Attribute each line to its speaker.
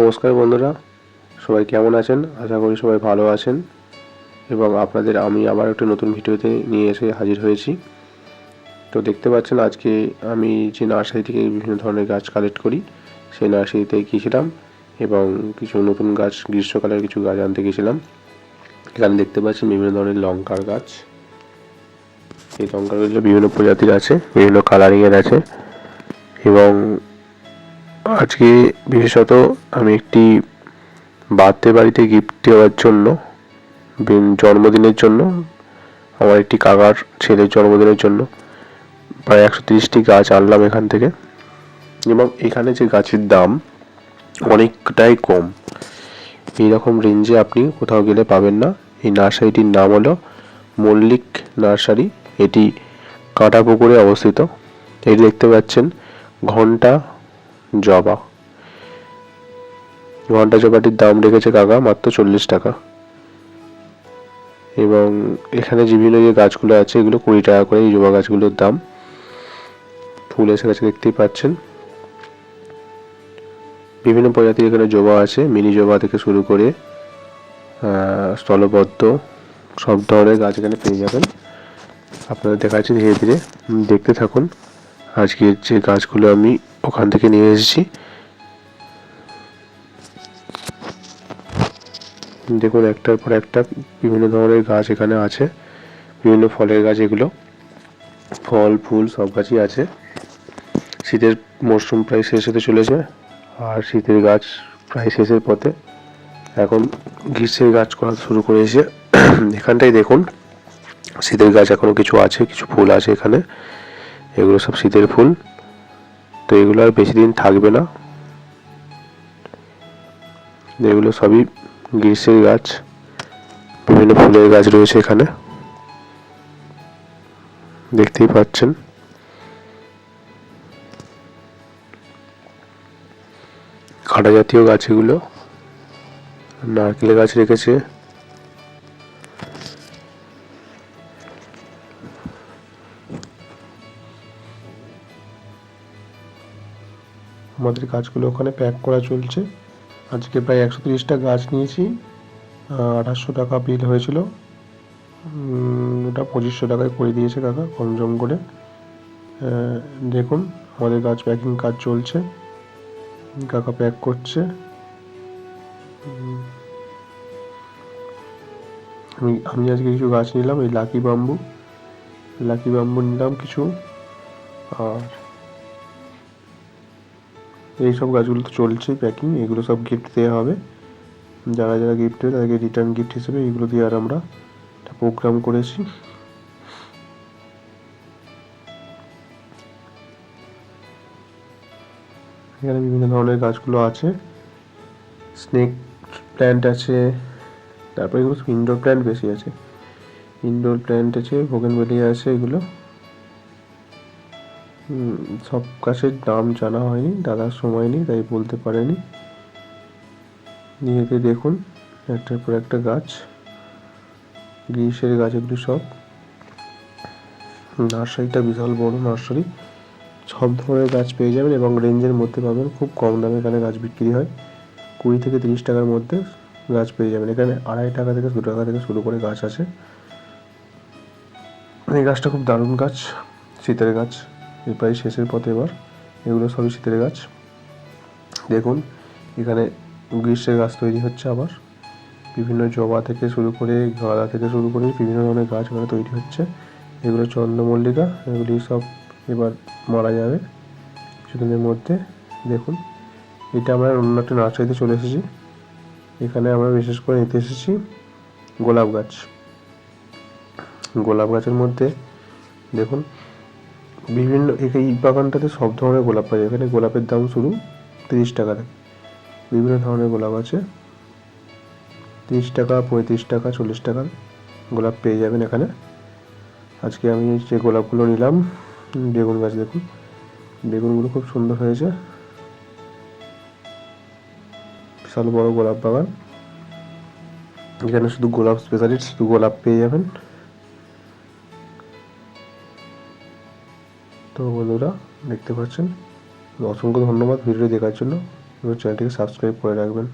Speaker 1: নমস্কার বন্ধুরা, সবাই কেমন আছেন? আশা করি সবাই ভালো আছেন। এবং আপনাদের আমি আবার একটা নতুন ভিডিওতে নিয়ে এসে হাজির হয়েছি। তো দেখতে পাচ্ছেন, আজকে আমি যে নার্সারি থেকে বিভিন্ন ধরনের গাছ কালেক্ট করি, সেই নার্সারিতে গিয়েছিলাম এবং কিছু নতুন গাছ, গ্রীষ্মকালের কিছু গাছ আনতে গেছিলাম এখানে দেখতে পাচ্ছেন বিভিন্ন ধরনের লঙ্কার গাছ। এই লঙ্কাগুলো বিভিন্ন প্রজাতির আছে, বিভিন্ন কালারিংয়ের আছে। এবং আজকে বিশেষত আমি একটি বার্থডে বাড়িতে গিফট দেওয়ার জন্য জন্মদিনের জন্য, আমার একটি কাকার ছেলের জন্মদিনের জন্য প্রায় একশো তিরিশটি গাছ আনলাম এখান থেকে। এবং এখানে যে গাছের দাম অনেকটাই কম। এইরকম রেঞ্জে আপনি কোথাও গেলে পাবেন না। এই নার্সারিটির নাম হলো মল্লিক নার্সারি। এটি কাঁটাপুকুরে অবস্থিত। এটি দেখতে পাচ্ছেন ঘণ্টা জবা। ঘণ্টা জবাটির দাম রেখেছে কাকা মাত্র চল্লিশ টাকা। এবং এখানে বিভিন্ন যে গাছগুলো আছে, এগুলো কুড়ি টাকা করে এই জবা গাছগুলোর দাম। ফুল এসে গেছে, দেখতেই পাচ্ছেন। বিভিন্ন প্রজাতির এখানে জবা আছে, মিনি জবা থেকে শুরু করে স্থলবদ্ধ, সব ধরনের গাছ এখানে পেয়ে যাবেন। আপনারা দেখাচ্ছি ধীরে ধীরে। দেখতে থাকুন, আজকের যে গাছগুলো আমি ওখান থেকে নিয়ে এসেছি। দেখুন, একটার পর একটা বিভিন্ন ধরনের গাছ এখানে আছে, বিভিন্ন ফলের গাছ এগুলো। ফল, ফুল সব গাছই আছে। শীতের মরশুম প্রায় শেষ হতে চলেছে, আর শীতের গাছ প্রায় শেষের পথে। এখন গ্রীষ্মের গাছ করা শুরু করেছে। এখানটাই দেখুন, শীতের গাছ এখনও কিছু আছে, কিছু ফুল আছে এখানে। এগুলো সব শীতের ফুল। তো এগুলো আর বেশি দিন থাকবে না। এগুলো সবই গ্রীষ্মের গাছ, বিভিন্ন ফুলের গাছ রয়েছে এখানে। দেখতেই পাচ্ছেন। কাঁটা জাতীয় গাছ এগুলো। নারকেল গাছ রেখেছে। আমাদের গাছগুলো ওখানে প্যাক করা চলছে। আজকে প্রায় একশো তিরিশটা গাছ নিয়েছি। আঠাশশো টাকা বিল হয়েছিল। ওটা পঁচিশশো টাকায় করে দিয়েছে কাকা, কম জম করে। দেখুন, আমাদের গাছ প্যাকিং কাজ চলছে। কাকা প্যাক করছে। আমি আমি আজকে কিছু গাছ নিলাম, এই লাকি বাম্বু। লাকি বাম্বু নিলাম কিছু। আর এইসব গাছগুলো তো চলছে প্যাকিং এগুলো সব গিফট দেওয়া হবে। যারা যারা গিফট দেবে তাদেরকে রিটার্ন গিফট হিসেবে এগুলো দিয়ে আর আমরা একটা প্রোগ্রাম করেছি। এখানে বিভিন্ন ধরনের গাছগুলো আছে। স্নেক প্ল্যান্ট আছে, তারপরে এগুলো ইনডোর প্ল্যান্ট বেশি আছে। ইনডোর প্ল্যান্ট আছে ভোগেনভেলিয়া আছে এগুলো। সব গাছের দাম জানা হয়নি, দাদার সময় নেই, তাই বলতে পারেনি। নিয়েতে দেখুন, একটার পর একটা গাছ, গ্রীষ্মের গাছ এগুলি সব। নার্সারিটা বিশাল বড় নার্সারি। সব ধরনের গাছ পেয়ে যাবেন এবং রেঞ্জের মধ্যে পাবেন, খুব কম দামে এখানে গাছ বিক্রি হয়। কুড়ি থেকে তিরিশ টাকার মধ্যে গাছ পেয়ে যাবেন। এখানে আড়াই টাকা থেকে দু টাকা থেকে শুরু করে গাছ আছে। এই গাছটা খুব দারুণ গাছ, শীতের গাছ। এই প্রায় শেষের পথে এবার। এগুলো সবই শীতের গাছ। দেখুন, এখানে গ্রীষ্মের গাছ তৈরি হচ্ছে আবার। বিভিন্ন জবা থেকে শুরু করে গাঁদা থেকে শুরু করে বিভিন্ন ধরনের গাছ এখানে তৈরি হচ্ছে। এগুলো চন্দ্রমল্লিকা, এগুলি সব এবার মারা যাবে কিছুদিনের মধ্যে। দেখুন, এটা আমরা অন্য একটা নার্সারিতে চলে এসেছি। এখানে আমরা বিশেষ করে নিতে এসেছি গোলাপ গাছ। গোলাপ গাছের মধ্যে, দেখুন বিভিন্ন এই- বাগানটাতে সব ধরনের গোলাপ পাওয়া যায়। এখানে গোলাপের দাম শুরু তিরিশ টাকা থেকে বিভিন্ন ধরনের গোলাপ আছে। তিরিশ টাকা, পঁয়ত্রিশ টাকা, চল্লিশ টাকা গোলাপ পেয়ে যাবেন এখানে। আজকে আমি যে গোলাপগুলো নিলাম বেগুন গাছ দেখুন। বেগুনগুলো খুব সুন্দর হয়েছে। বিশাল বড় গোলাপ বাগান। এখানে শুধু গোলাপ স্পেশালিস্ট শুধু গোলাপ পেয়ে যাবেন। তো বন্ধুরা দেখতে পাচ্ছেন? অসংখ্য ধন্যবাদ ভিডিও দেখার জন্য। এবং চ্যানেলটিকে সাবস্ক্রাইব করে রাখবেন।